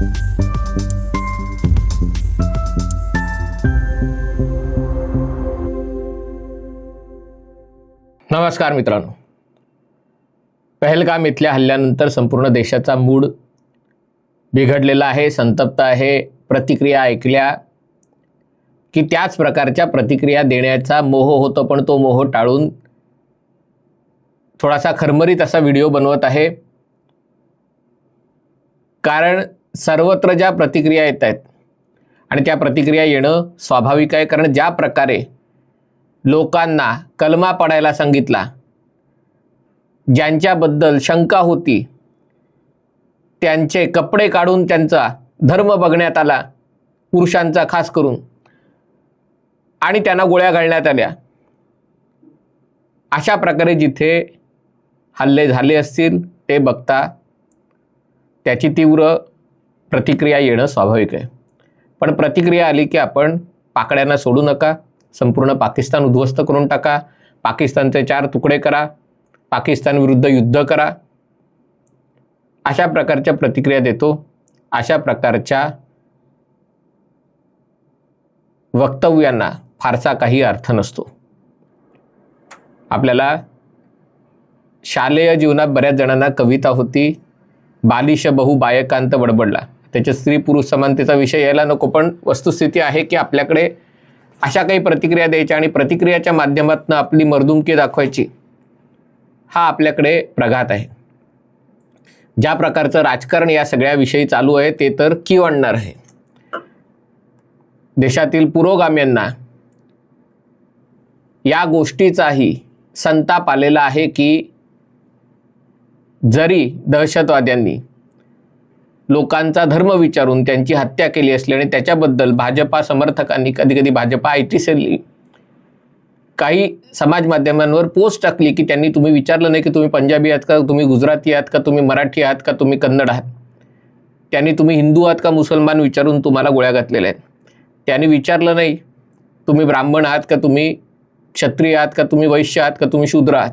नमस्कार मित्रांनो. पहलगाम इथल्या हल्ल्यानंतर संपूर्ण देशाचा मूड बिघडलेला आहे संतप्त आहे प्रतिक्रिया ऐकल्या की त्याच प्रकारच्या प्रतिक्रिया देण्याचा मोह होतो पण तो मोह टाळून थोडासा खरमरीत असा व्हिडिओ बनवत आहे. कारण सर्वत्र ज्या प्रतिक्रिया येत आहेत आणि त्या प्रतिक्रिया येणं स्वाभाविक आहे कारण ज्या प्रकारे लोकांना कलमा पडायला सांगितला ज्यांच्याबद्दल शंका होती त्यांचे कपडे काढून त्यांचा धर्म बघण्यात आला पुरुषांचा खास करून आणि त्यांना गोळ्या घालण्यात आल्या अशा प्रकारे जिथे हल्ले झाले असतील ते बघता त्याची तीव्र प्रतिक्रिया येणं स्वाभाविक आहे. पण प्रतिक्रिया आली की आपण पाकड्यांना सोडू नका संपूर्ण पाकिस्तान उद्ध्वस्त करून टाका पाकिस्तानचे चार तुकडे करा पाकिस्तान विरुद्ध युद्ध करा. अशा प्रकारच्या प्रतिक्रिया देतो अशा प्रकारच्या वक्तव्यांना फारसा काही अर्थ नसतो. आपल्याला शालेय जीवनात बऱ्याच जणांना कविता होती बालिश बहु बायकांत बडबडला. त्याच्यात स्त्री पुरुष समानतेचा विषय यायला नको पण वस्तुस्थिती आहे की आपल्याकडे अशा काही प्रतिक्रिया द्यायच्या आणि प्रतिक्रियाच्या माध्यमातून आपली मर्दुमकी दाखवायची हा आपल्याकडे प्रघात आहे. ज्या प्रकारचं राजकारण या सगळ्या विषयी चालू आहे ते तर की आणणार आहे. देशातील पुरोगाम्यांना या गोष्टीचाही संताप आलेला आहे की जरी दहशतवाद्यांनी लोकांचा धर्म विचारून त्यांची हत्या केली असली आणि त्याच्याबद्दल भाजपा समर्थकांनी कधी कधी भाजपा आय टी सेल काही समाज माध्यमांवर पोस्ट टाकली की त्यांनी तुम्ही विचारलं नाही की तुम्ही पंजाबी आहात का तुम्ही गुजराती आहात का तुम्ही मराठी आहात का तुम्ही कन्नड आहात? त्यांनी तुम्ही हिंदू आहात का मुसलमान विचारून तुम्हाला गोळ्या घातलेल्या आहेत. त्यांनी विचारलं नाही तुम्ही ब्राह्मण आहात का तुम्ही क्षत्रिय आहात का तुम्ही वैश्य आहात का तुम्ही शूद्र आहात?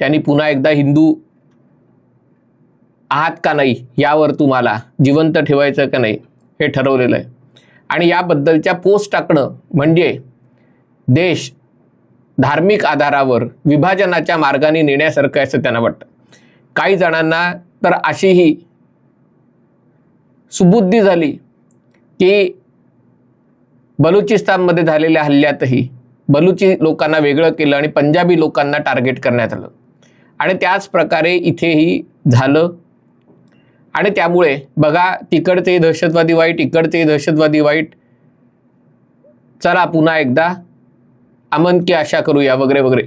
त्यांनी पुन्हा एकदा हिंदू आहात का नाही यावर तुम्हाला जिवंत ठेवायचं का नाही हे ठरवलेलं आहे. आणि याबद्दलच्या पोस्ट टाकणं म्हणजे देश धार्मिक आधारावर विभाजनाच्या मार्गाने नेण्यासारखं आहे असं त्यांना वाटतं. काही जणांना तर अशीही सुबुद्धी झाली की बलुचिस्तानमध्ये झालेल्या हल्ल्यातही बलुची लोकांना वेगळं केलं आणि पंजाबी लोकांना टार्गेट करण्यात आलं. आणि त्याच प्रकारे इथेही झालं आणि त्यामुळे बघा तिकडचे दहशतवादी वाईट इकडचे दहशतवादी वाईट. चला पुन्हा एकदा. अमन की आशा करूया वगैरे वगैरे.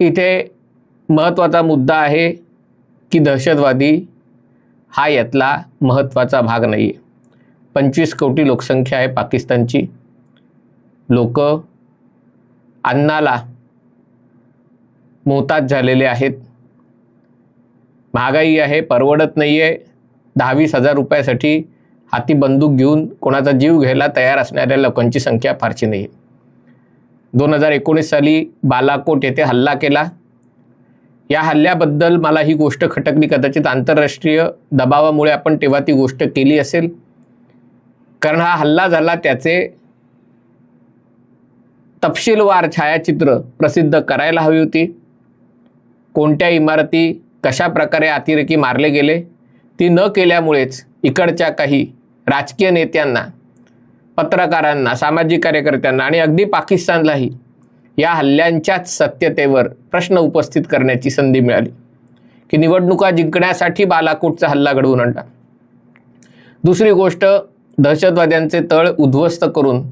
इथे महत्त्वाचा मुद्दा आहे की दहशतवादी हा यातला महत्त्वाचा भाग नाही आहे पंचवीस कोटी लोकसंख्या आहे पाकिस्तानची. लोक अन्नाला मोहताज झालेले आहेत. महागाई आहे परवडत नाही आहे दहावीस हजार रुपयासाठी हाती बंदूक घेऊन कोणाचा जीव घ्यायला तयार असणाऱ्या लोकांची संख्या फारशी नाही आहे दोन हजार एकोणीस साली बालाकोट येथे हल्ला केला. या हल्ल्याबद्दल मला ही गोष्ट खटकली कदाचित आंतरराष्ट्रीय दबावामुळे आपण तेव्हा ती गोष्ट केली असेल. कारण हा हल्ला झाला त्याचे तपशीलवार छायाचित्र प्रसिद्ध करायला हवी होती. कोणत्या इमारती कशा प्रकारे अतिरेकी मारले गेले ती न केल्यामुळेच इकडच्या काही राजकीय नेत्यांना पत्रकारांना सामाजिक कार्यकर्त्यांना आणि अगदी पाकिस्तानलाही या हल्ल्यांच्याच सत्यतेवर प्रश्न उपस्थित करण्याची संधी मिळाली की निवडणुका जिंकण्यासाठी बालाकोटचा हल्ला घडवून आणला. दुसरी गोष्ट दहशतवाद्यांचे तळ उद्ध्वस्त करून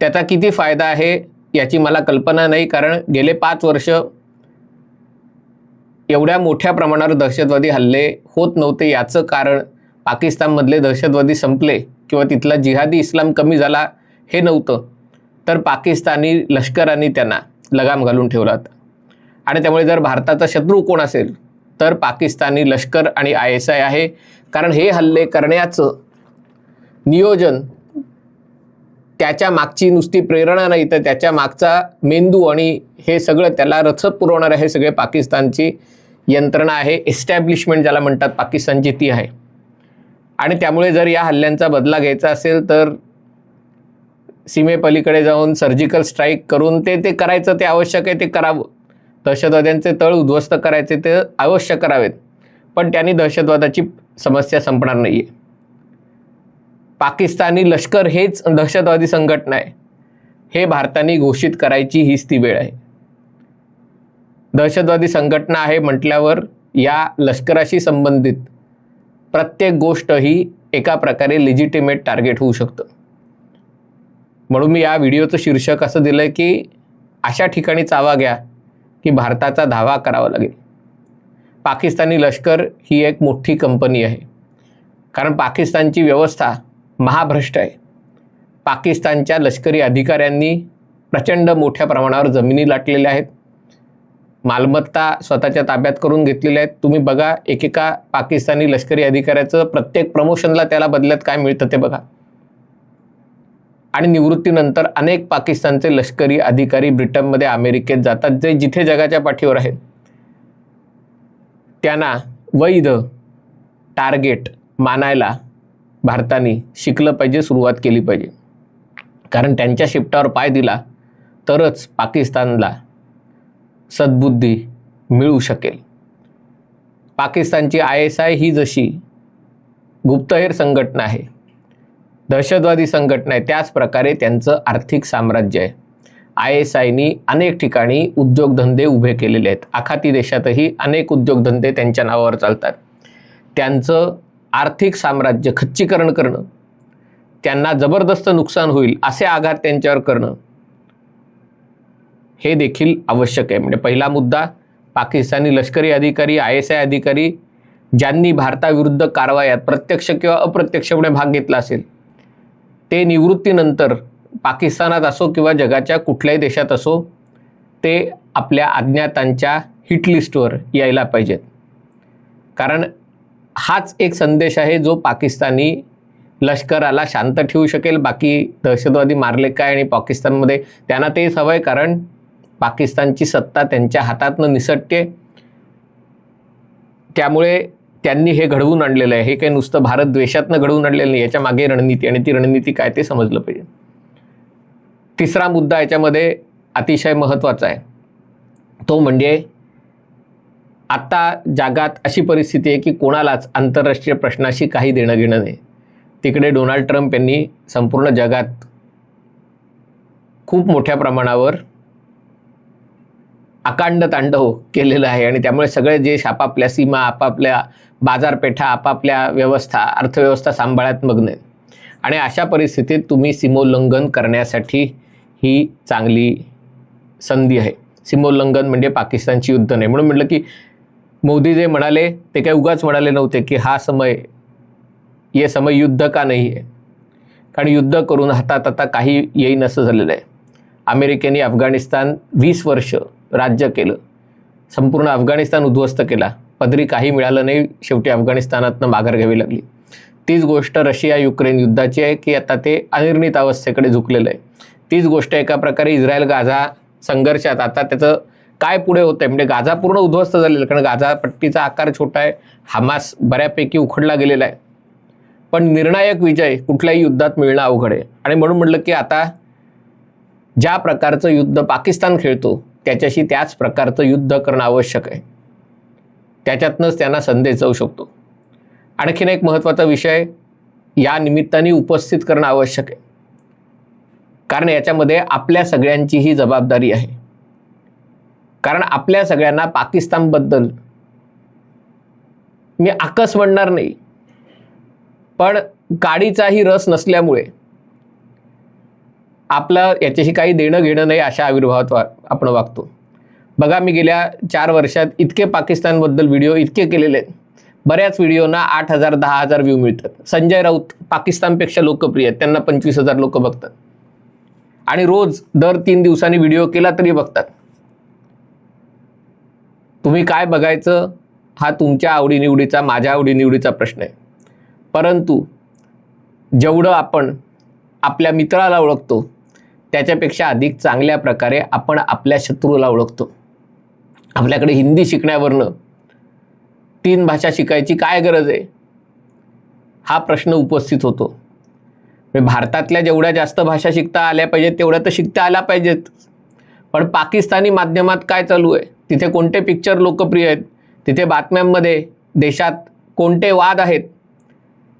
त्याचा किती फायदा आहे याची मला कल्पना नाही कारण गेले पाच वर्ष एवढ्या मोठ्या प्रमाणावर दहशतवादी हल्ले होत नव्हते याचं कारण पाकिस्तानमधले दहशतवादी संपले किंवा तिथला जिहादी इस्लाम कमी झाला हे नव्हतं. तर पाकिस्तानी लष्करांनी त्यांना लगाम घालून ठेवला होता आणि त्यामुळे जर भारताचा शत्रू कोण असेल तर पाकिस्तानी लष्कर आणि आय एस आय आहे. कारण हे हल्ले करण्याचं नियोजन त्याच्या मागची नुसती प्रेरणा नाही तर त्याच्या मागचा मेंदू आणि हे सगळं त्याला रचत पुरवणारे हे सगळे पाकिस्तानची यंत्रणा आहे एस्टॅब्लिशमेंट ज्याला म्हणतात पाकिस्तानची ती आहे. आणि त्यामुळे जर या हल्ल्यांचा बदला घ्यायचा असेल तर सीमेपलीकडे जाऊन सर्जिकल स्ट्राईक करून ते ते करायचं ते आवश्यक आहे ते करावं. दहशतवाद्यांचे तळ उद्ध्वस्त करायचे ते अवश्य करावेत. पण त्यांनी दहशतवादाची समस्या संपणार नाही आहे पाकिस्तानी लष्कर हेच दहशतवादी संघटना आहे. हे भारताने घोषित करायची हीच ती वेळ आहे. दहशतवादी संघटना आहे म्हटल्यावर या लष्कराशी संबंधित प्रत्येक गोष्ट ही एका प्रकारे लिजिटिमेट टार्गेट होऊ शकतं. म्हणून मी या व्हिडिओचं शीर्षक असं दिलं आहे की अशा ठिकाणी चावा घ्या की भारताचा धावा करावा लागेल. पाकिस्तानी लष्कर ही एक मोठी कंपनी आहे. कारण पाकिस्तानची व्यवस्था महाभ्रष्ट आहे. पाकिस्तानच्या लष्करी अधिकाऱ्यांनी प्रचंड मोठ्या प्रमाणावर जमिनी लाटलेल्या आहेत. मालमत्ता स्वतःच्या ताब्यात करून घेतलेल्या आहेत. तुम्ही बघा एकेका पाकिस्तानी लष्करी अधिकाऱ्याचं प्रत्येक प्रमोशनला त्याला बदल्यात काय मिळतं ते बघा. आणि निवृत्तीनंतर अनेक पाकिस्तानचे लष्करी अधिकारी ब्रिटनमध्ये अमेरिकेत जातात जे जिथे जगाच्या पाठीवर आहेत. त्यांना वैध टार्गेट मानायला भारताने शिकलं पाहिजे सुरुवात केली पाहिजे. कारण त्यांच्या शिफ्टावर पाय दिला तरच पाकिस्तानला सद्बुद्धी मिळू शकेल. पाकिस्तानची आय एस आय ही जशी गुप्तहेर संघटना आहे दहशतवादी संघटना आहे त्याच प्रकारे त्यांचं आर्थिक साम्राज्य आहे. आय एस आयनी अनेक ठिकाणी उद्योगधंदे उभे केलेले आहेत. आखाती देशातही अनेक उद्योगधंदे त्यांच्या नावावर चालतात. त्यांचं आर्थिक साम्राज्य खच्चीकरण करणं त्यांना जबरदस्त नुकसान होईल असे आघात त्यांच्यावर करणं हे देखील आवश्यक आहे. म्हणजे पहिला मुद्दा पाकिस्तानी लष्करी अधिकारी आय एस आय अधिकारी ज्यांनी भारताविरुद्ध कारवायात प्रत्यक्ष किंवा अप्रत्यक्षपणे भाग घेतला असेल ते निवृत्तीनंतर पाकिस्तानात असो किंवा जगाच्या कुठल्याही देशात असो ते आपल्या अज्ञातांच्या हिटलिस्टवर यायला पाहिजेत. कारण हाच एक संदेश आहे जो पाकिस्तानी लष्कराला शांत ठेवू शकेल. बाकी दहशतवादी मारले काय आणि पाकिस्तानमध्ये त्यांना तेच हवं आहे कारण पाकिस्तानची सत्ता त्यांच्या हातातनं निसटते. त्यामुळे त्यांनी हे घडवून आणलेलं आहे. हे काही नुसतं भारत द्वेषातनं घडवून आणलेलं नाही. याच्या मागे रणनीती आणि ती रणनीती काय ते समजलं पाहिजे. तिसरा मुद्दा याच्यामध्ये अतिशय महत्त्वाचा आहे. तो म्हणजे आत्ता जगात अशी परिस्थिती आहे की कोणालाच आंतरराष्ट्रीय प्रश्नाशी काही देणं घेणं नाही. तिकडे डोनाल्ड ट्रम्प यांनी संपूर्ण जगात खूप मोठ्या प्रमाणावर अकांड तांडव हो केलेलं आहे आणि त्यामुळे सगळे देश आपापल्या सीमा आपापल्या बाजारपेठा आपापल्या व्यवस्था अर्थव्यवस्था सांभाळत मग्न आहेत. आणि अशा परिस्थितीत तुम्ही सीमोल्लंघन करण्यासाठी ही चांगली संधी आहे. सीमोल्लंघन म्हणजे पाकिस्तानची युद्ध नाही. म्हणून म्हटलं की मोदी जे म्हणाले ते काही उगाच म्हणाले नव्हते की हा समय ये समय युद्ध का नाही आहे. कारण युद्ध करून हातात आता काही येईन असं झालेलं आहे. अमेरिकेने अफगाणिस्तान वीस वर्ष राज्य केलं. संपूर्ण अफगाणिस्तान उद्ध्वस्त केला. पदरी काही मिळालं नाही शेवटी अफगाणिस्तानातनं माघार घ्यावी लागली. तीच गोष्ट रशिया युक्रेन युद्धाची आहे की आता ते अनिर्णित अवस्थेकडे झुकलेलं आहे. तीच गोष्ट एका प्रकारे इस्रायल गाझा संघर्षात आता त्याचं काय पुढे होतं आहे म्हणजे गाझा पूर्ण उद्ध्वस्त झालेलं कारण गाझा पट्टीचा आकार छोटा आहे हमास बऱ्यापैकी उखडला गेलेला आहे. पण निर्णायक विजय कुठल्याही युद्धात मिळणं अवघड आहे. आणि म्हणून म्हटलं की आता ज्या प्रकारचं युद्ध पाकिस्तान खेळतो त्याच्याशी त्याच प्रकारचं युद्ध करणं आवश्यक आहे. त्याच्यातनंच त्यांना संदेश जाऊ शकतो. आणखीन एक महत्त्वाचा विषय या निमित्ताने उपस्थित करणं आवश्यक आहे. कारण याच्यामध्ये आपल्या सगळ्यांचीही जबाबदारी आहे. कारण आपल्या सगळ्यांना पाकिस्तानबद्दल मी आकस म्हणणार नाही. पण गाडीचाही रस नसल्यामुळे आपलं याच्याशी काही देणं घेणं नाही अशा आविर्भावात वा आपण वागतो. बघा मी गेल्या चार वर्षात इतके पाकिस्तानबद्दल व्हिडिओ इतके केलेले आहेत. बऱ्याच व्हिडिओना आठ हजार दहा हजार व्ह्यू मिळतात. संजय राऊत पाकिस्तानपेक्षा लोकप्रिय आहेत. त्यांना पंचवीस हजार लोक बघतात. आणि रोज दर तीन दिवसांनी व्हिडिओ केला तरी बघतात. तुम्ही काय बघायचं हा तुमच्या आवडीनिवडीचा माझ्या आवडीनिवडीचा प्रश्न आहे. परंतु जेवढं आपण आपल्या मित्राला ओळखतो त्याच्यापेक्षा अधिक चांगल्या प्रकारे आपण आपल्या शत्रूला ओळखतो. आपल्याकडे हिंदी शिकण्यावरनं तीन भाषा शिकायची काय गरज आहे? हा प्रश्न उपस्थित होतो. म्हणजे भारतातल्या जेवढ्या जास्त भाषा शिकता आल्या पाहिजेत तेवढ्या तर शिकता आल्या पाहिजेत. पण पाकिस्तानी माध्यमात काय चालू आहे? तिथे कोणते पिक्चर लोकप्रिय आहेत? तिथे बातम्यांमध्ये देशात कोणते वाद आहेत?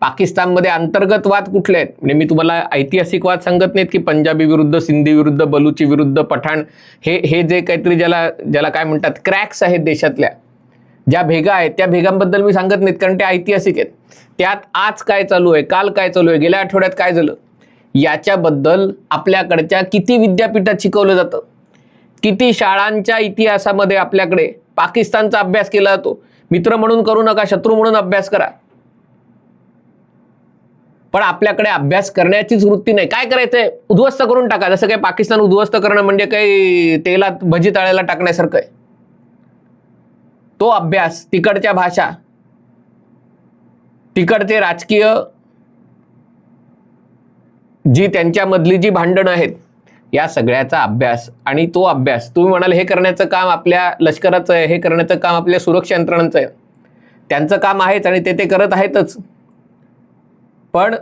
पाकिस्तानमध्ये अंतर्गत वाद कुठले आहेत? म्हणजे मी तुम्हाला ऐतिहासिक वाद सांगत नाहीत की पंजाबी विरुद्ध सिंधी विरुद्ध बलुची विरुद्ध पठाण हे हे जे काहीतरी ज्याला ज्याला काय म्हणतात क्रॅक्स आहेत देशातल्या. ज्या भेगा आहेत त्या भेगांबद्दल मी सांगत नाहीत कारण त्या ऐतिहासिक आहेत. त्यात आज काय चालू आहे? काल काय चालू आहे? गेल्या आठवड्यात काय झालं? याच्याबद्दल आपल्याकडच्या किती विद्यापीठात शिकवलं जातं? किती शाळांच्या इतिहासामध्ये आपल्याकडे पाकिस्तानचा अभ्यास केला जातो? मित्र म्हणून करू नका शत्रू म्हणून अभ्यास करा. पण आपल्याकडे अभ्यास करण्याचीच वृत्ती नाही. काय करायचंय? उद्ध्वस्त करून टाका. जसं काही पाकिस्तान उद्ध्वस्त करणं म्हणजे काही तेलात भजी तळायला टाकण्यासारखं आहे. तो अभ्यास तिकडच्या भाषा तिकडचे राजकीय जी त्यांच्यामधली जी भांडणं आहेत या सगळ्याचा अभ्यास आणि तो अभ्यास. तुम्ही म्हणाल हे करण्याचं काम आपल्या लष्कराचं आहे हे करण्याचं काम आपल्या सुरक्षा यंत्रणांचं आहे. त्यांचं काम आहेच आणि ते ते करत आहेतच. पण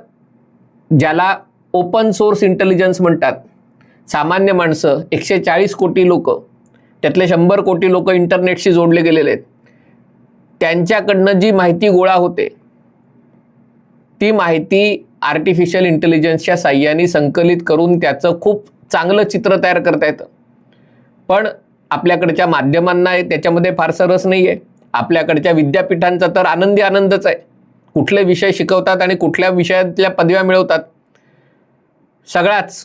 ज्याला ओपन सोर्स इंटेलिजन्स म्हणतात सामान्य माणसं एकशे चाळीस कोटी लोक त्यातले शंभर कोटी लोक इंटरनेटशी जोडले गेलेले आहेत. त्यांच्याकडनं जी माहिती गोळा होते ती माहिती आर्टिफिशियल इंटेलिजन्सच्या साह्याने संकलित करून त्याचं खूप चांगलं चित्र तयार करता येतं. पण आपल्याकडच्या माध्यमांना त्याच्यामध्ये फारसा रस नाही आहे आपल्याकडच्या विद्यापीठांचा तर आनंदी आनंदच आहे. कुठले विषय शिकवतात आणि कुठल्या विषयातल्या पदव्या मिळवतात सगळाच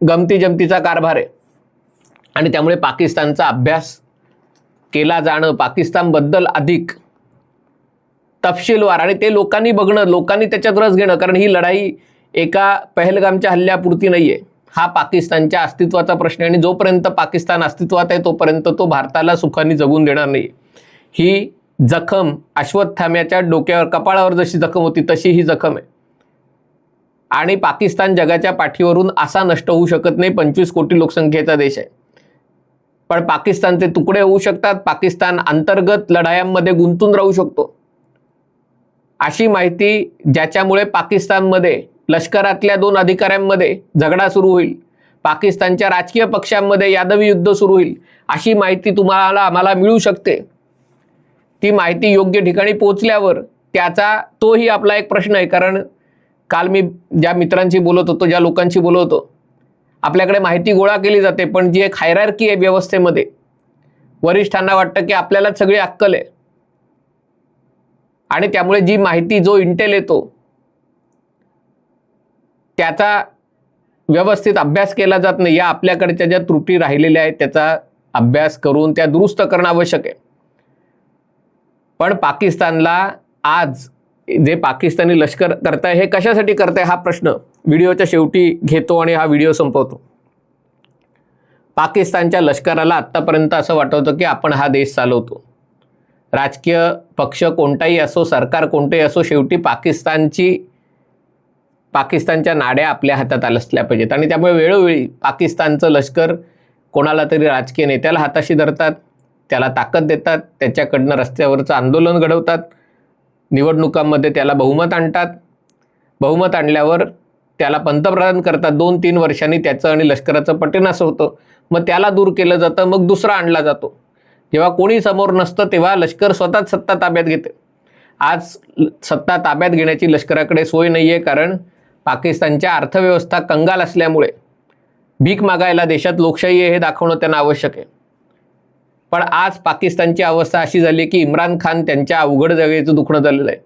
गमती जमतीचा कारभार आहे. आणि त्यामुळे पाकिस्तानचा अभ्यास केला जाणं पाकिस्तानबद्दल अधिक तपशीलवार आणि ते लोकांनी बघणं लोकांनी त्याच्यात रस घेणं कारण ही लढाई एका पहलगामच्या हल्ल्यापुरती नाही आहे हा पाकिस्तानच्या अस्तित्वाचा प्रश्न आहे आणि जोपर्यंत पाकिस्तान अस्तित्वात आहे तोपर्यंत तो भारताला सुखाने जगून देणार नाही ही जखम अश्वत्थाम्याच्या डोक्यावर कपाळावर जशी जखम होती तशी ही जखम आहे. आणि पाकिस्तान जगाच्या पाठीवरून असा नष्ट होऊ शकत नाही पंचवीस कोटी लोकसंख्येचा देश आहे. पण पाकिस्तानचे तुकडे होऊ शकतात पाकिस्तान अंतर्गत लढायांमध्ये गुंतून राहू शकतो. अशी माहिती ज्याच्यामुळे पाकिस्तानमध्ये लष्करातल्या दोन अधिकाऱ्यांमध्ये झगडा सुरू होईल पाकिस्तानच्या राजकीय पक्षांमध्ये यादवी युद्ध सुरू होईल अशी माहिती तुम्हाला आम्हाला मिळू शकते. ती माहिती योग्य ठिकाणी पोहोचल्यावर त्याचा तोही आपला एक प्रश्न आहे. कारण काल मी ज्या मित्रांशी बोलत होतो ज्या लोकांशी बोलत होतो आपल्याकडे माहिती गोळा केली जाते पण जी एक हायरार्की आहे व्यवस्थेमध्ये वरिष्ठांना वाटतं की आपल्यालाच सगळी अक्कल आहे. आणि त्यामुळे जी माहिती जो इंटेल येतो त्याचा व्यवस्थित अभ्यास केला जात नाही. या आपल्याकडच्या ज्या त्रुटी राहिलेल्या आहेत त्याचा अभ्यास करून त्या दुरुस्त करणं आवश्यक आहे. पण पाकिस्तानला आज जे पाकिस्तानी लष्कर करताय हे कशासाठी करताय हा प्रश्न व्हिडिओच्या शेवटी घेतो आणि हा व्हिडिओ संपवतो. पाकिस्तानच्या लष्कराला आत्तापर्यंत असं वाटवतं की आपण हा देश चालवतो. राजकीय पक्ष कोणताही असो सरकार कोणतेही असो शेवटी पाकिस्तानची पाकिस्तानच्या नाड्या आपल्या हातात आल्या असल्या पाहिजेत. आणि त्यामुळे वेळोवेळी पाकिस्तानचं लष्कर कोणाला तरी राजकीय नेत्याला हाताशी धरतात. त्याला ताकद देतात त्याच्याकडनं रस्त्यावरचं आंदोलन घडवतात निवडणुकांमध्ये त्याला बहुमत आणतात. बहुमत आणल्यावर त्याला पंतप्रधान करतात दोन तीन वर्षांनी त्याचं आणि लष्कराचं पटेन असं होतं. मग त्याला दूर केलं जातं मग दुसरा आणला जातो. जेव्हा कोणी समोर नसतं तेव्हा लष्कर स्वतःच सत्ता ताब्यात घेते. आज सत्ता ताब्यात घेण्याची लष्कराकडे सोय नाही आहे कारण पाकिस्तानच्या अर्थव्यवस्था कंगाल असल्यामुळे. भीक मागायला देशात लोकशाही आहे हे दाखवणं त्यांना आवश्यक आहे. पण आज पाकिस्तानची अवस्था अशी झाली की इम्रान खान त्यांच्या अवघड जागेचं दुखणं झालेलं आहे.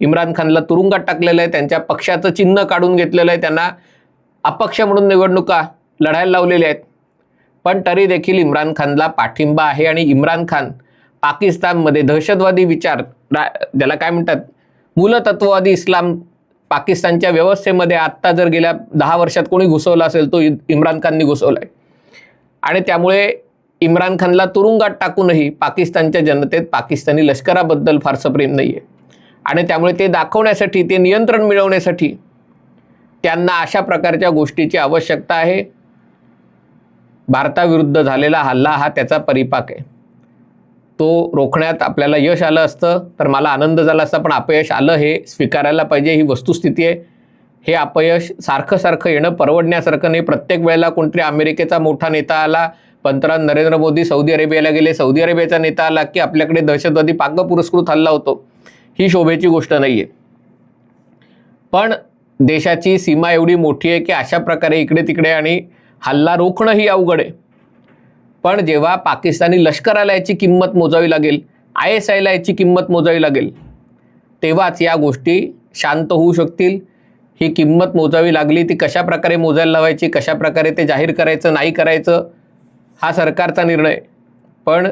इम्रान खानला तुरुंगात टाकलेलं आहे त्यांच्या पक्षाचं चिन्ह काढून घेतलेलं आहे त्यांना अपक्ष म्हणून निवडणुका लढायला लावलेल्या आहेत. पण तरी देखील इम्रान खानला पाठिंबा आहे आणि इम्रान खान पाकिस्तानमध्ये दहशतवादी विचार रा ज्याला काय म्हणतात मूलतत्ववादी इस्लाम पाकिस्तानच्या व्यवस्थेमध्ये आत्ता जर गेल्या दहा वर्षात कोणी घुसवला असेल तो इम्रान खाननी घुसवला आहे आणि त्यामुळे इम्रान खानला तुरुंगात टाकूनही पाकिस्तानच्या जनतेत पाकिस्तानी लष्कराबद्दल फारसं प्रेम नाही आहे आणि त्यामुळे ते दाखवण्यासाठी ते नियंत्रण मिळवण्यासाठी त्यांना अशा प्रकारच्या गोष्टीची आवश्यकता आहे. भारताविरुद्ध झालेला हल्ला हा त्याचा परिपाक आहे. तो रोखण्यात आपल्याला यश आलं असतं तर मला आनंद झाला असता पण अपयश आलं हे स्वीकारायला पाहिजे ही वस्तुस्थिती आहे. हे अपयश सारखं सारखं येणं परवडण्यासारखं नाही. प्रत्येक वेळेला कोणतरी अमेरिकेचा मोठा नेता आला पंतप्रधान नरेंद्र मोदी सौदी अरेबियाला गेले. सौदी अरेबियाचा नेता आला की आपल्याकडे दहशतवादी पाक पुरस्कृत हल्ला होतो. ही शोभेची गोष्ट नाही आहे पण देशाची सीमा एवढी मोठी आहे की अशा प्रकारे इकडे तिकडे आणि हल्ला रोखणं ही अवघड आहे. पण जेव्हा पाकिस्तानी लष्कराला याची किंमत मोजावी लागेल आय एस आयला याची किंमत मोजावी लागेल तेव्हाच या गोष्टी शांत होऊ शकतील. ही किंमत मोजावी लागली ती कशा प्रकारे मोजायला लावायची कशा प्रकारे ते जाहीर करायचं नाही करायचं हा सरकारचा निर्णय. पण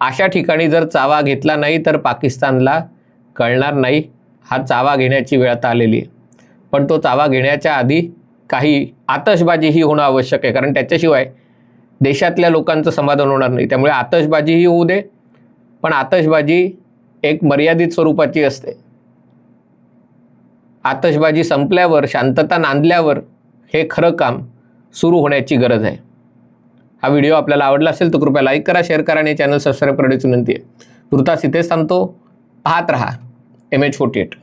अशा ठिकाणी जर चावा घेतला नाही तर पाकिस्तानला कळणार नाही हा चावा घेण्याची वेळ आता आलेली आहे. पण तो चावा घेण्याच्या आधी काही आतषबाजीही होणं आवश्यक आहे कारण त्याच्याशिवाय देशातल्या लोकांचं समाधान होणार नाही. त्यामुळे आतषबाजीही होऊ दे पण आतषबाजी एक मर्यादित स्वरूपाची असते. आतषबाजी संपल्यावर शांतता नांदल्यावर हे खरं काम सुरू होण्याची गरज आहे. हा व्हिडिओ आपल्याला आवडला असेल तर कृपया लाईक करा शेअर करा आणि चॅनल सबस्क्राईब करण्याची विनंती आहे. तुर्तास इथेच थांबतो. पाहत रहा. M H forty eight